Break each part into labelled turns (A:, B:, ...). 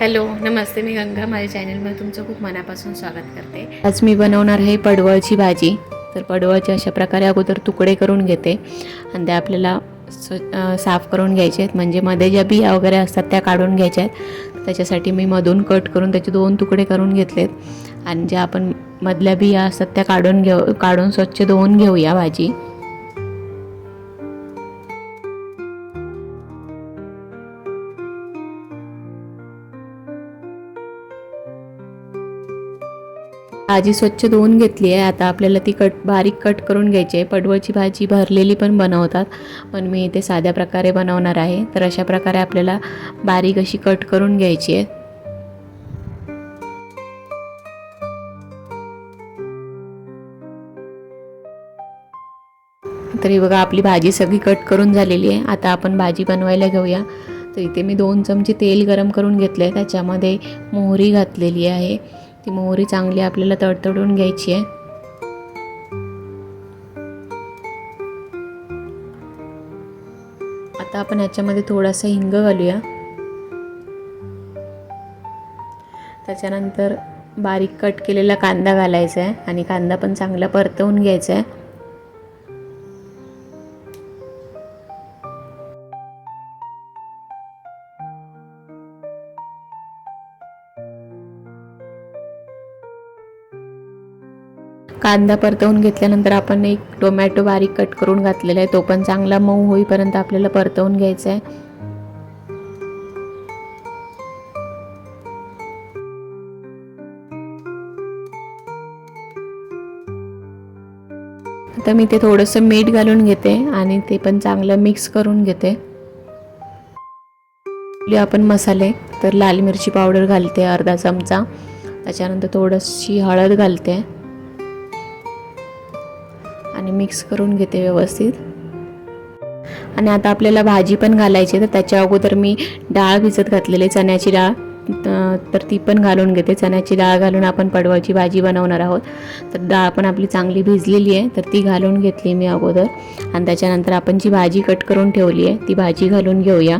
A: Hello नमस्ते मी गंगा. माझ्या चॅनलमध्ये तुमचं खूप मनापासून स्वागत करते. आज मी बनवणार आहे पडवळची भाजी. तर पडवळचे अशा प्रकारे अगोदर तुकडे करून घेते. आणि त्या आपल्याला स्व साफ करून घ्यायचे आहेत. म्हणजे मध्ये ज्या बिया वगैरे असतात त्या काढून घ्यायच्या आहेत. त्याच्यासाठी मी मधून कट करून त्याचे दोन तुकडे करून घेतलेत. आणि ज्या आपण मधल्या बिया असतात त्या काढून घेऊ काढून स्वच्छ धुवून घेऊया भाजी. भाजी स्वच्छ धुवून घेतली आहे. आता आपल्याला ती कट बारीक कट करून घ्यायची आहे. पडवळची भाजी भरलेली पण बनवतात. पण मी इथे साध्या प्रकारे बनवणार आहे. तर अशा प्रकारे आपल्याला बारीक अशी कट करून घ्यायची आहे. तरी बघा आपली भाजी सगळी कट करून झालेली आहे. आता आपण भाजी बनवायला घेऊया. तर इथे मी दोन चमचे तेल गरम करून घेतले आहे त्याच्यामध्ये मोहरी घातलेली आहे. ती मोहरी चांगली आपल्याला तडतडून घ्यायची आहे. आता आपण ह्याच्यामध्ये थोडासा हिंग घालूया. त्याच्यानंतर बारीक कट केलेला कांदा घालायचा आहे आणि कांदा पण चांगला परतवून घ्यायचा आहे. कांदा परतवून घेतल्यानंतर आपण एक टोमॅटो बारीक कट करून घातलेला आहे. तो पण चांगला मऊ होईपर्यंत आपल्याला परतवून घ्यायचा आहे. आता मी ते थोडंसं मीठ घालून घेते आणि ते पण चांगलं मिक्स करून घेते. आपण मसाले. तर लाल मिरची पावडर घालते अर्धा चमचा. त्याच्यानंतर थोडीशी हळद घालते. आणि मिक्स करून घेते व्यवस्थित. आणि आता आपल्याला भाजी पण घालायची आहे, तर त्याच्या अगोदर मी डाळ भिजत घातलेली चण्याची डाळ. तर ती पण घालून घेते. चण्याची डाळ घालून आपण पडवाची भाजी बनवणार आहोत. तर डाळ पण आपली चांगली भिजलेली आहे तर ती घालून घेतली मी अगोदर. आणि त्याच्यानंतर आपण जी भाजी कट करून ठेवली आहे ती भाजी घालून घेऊया.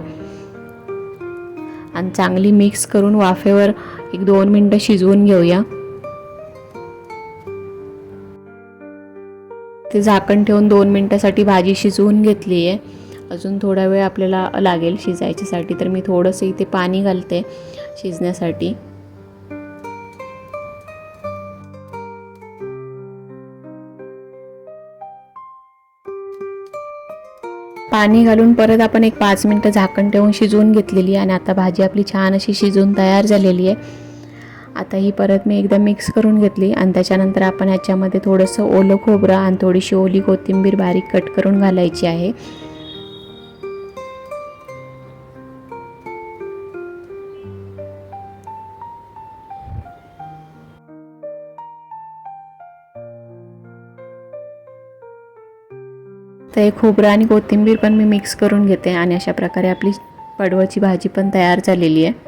A: आणि चांगली मिक्स करून वाफेवर एक दोन मिनटं शिजवून घेऊया. ते झाकण ठेवून दोन मिनटासाठी भाजी शिजवून घेतली आहे अजून थोडा वेळ आपल्याला लागेल शिजायच्यासाठी तर मी थोडंसं इथे पाणी घालते शिजण्यासाठी. पाणी घालून परत आपण एक पाच मिनटं झाकण ठेवून शिजवून घेतलेली आहे आणि आता भाजी आपली छान अशी शिजून तयार झालेली आहे. आता ही परत मी एकदा मिक्स करून घेतली आणि त्याच्यानंतर आपण ह्याच्यामध्ये थोडंसं ओलं खोबरं आणि थोडीशी ओली कोथिंबीर बारीक कट करून घालायची आहे. तर हे खोबरं आणि कोथिंबीर पण मी मिक्स करून घेते आणि अशा प्रकारे आपली पडवळची भाजी पण तयार झालेली आहे.